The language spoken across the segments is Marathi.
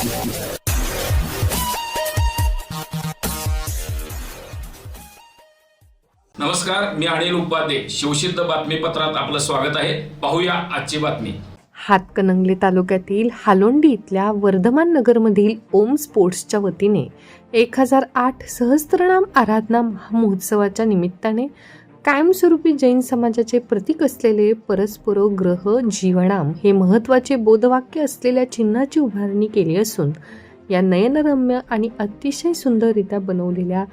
नमस्कार मी अनिल उपाध्ये. शिवसिद्ध बातमीपत्रात आपलं स्वागत आहे. पाहूया आजची बातमी. हातकणंगले तालुक्यातील हालोंडी इथल्या वर्धमान नगरमधील ओम स्पोर्ट्सच्या वतीने एक हजार आठ सहस्त्रनाम आराधना महोत्सवाच्या निमित्ताने कायमस्वरूपी जैन समाजाचे प्रतीक असलेले परस्परो ग्रह जीवनाम हे महत्त्वाचे बोधवाक्य असलेल्या चिन्हाची उभारणी केली असून या नयनरम्य आणि अतिशय सुंदररित्या बनवलेल्या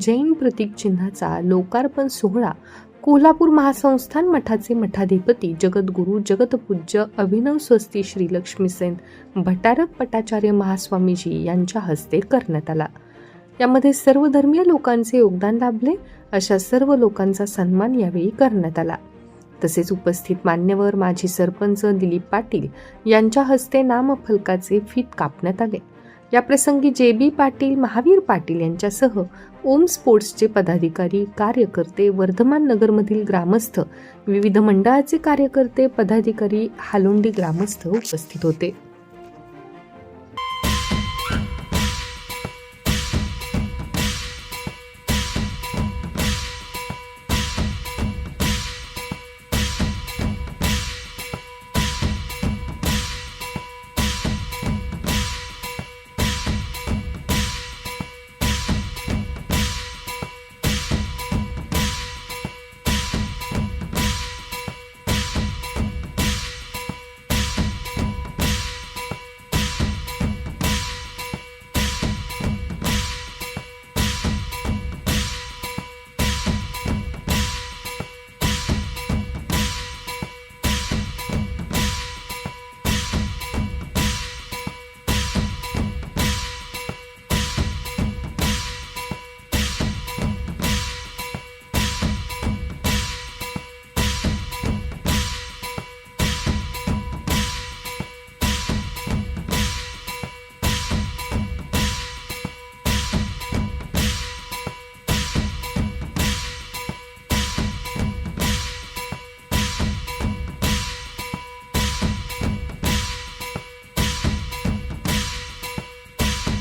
जैन प्रतीक चिन्हाचा लोकार्पण सोहळा कोल्हापूर महासंस्थान मठाचे मठाधिपती जगद्गुरू जगतपूज्य अभिनव स्वस्ती श्री लक्ष्मीसेन भटारक पटाचार्य महास्वामीजी यांच्या हस्ते करण्यात आला. यामध्ये सर्व धर्मीय लोकांचे योगदान लाभले अशा सर्व लोकांचा सन्मान यावेळी करण्यात आला. तसेच उपस्थित मान्यवर माजी सरपंच दिलीप पाटील यांच्या हस्ते नामफलकाचे फीत कापण्यात आले. याप्रसंगी जे बी पाटील महावीर पाटील यांच्यासह ओम स्पोर्ट्सचे पदाधिकारी कार्यकर्ते वर्धमान नगरमधील ग्रामस्थ विविध मंडळाचे कार्यकर्ते पदाधिकारी हालोंडी ग्रामस्थ उपस्थित होते.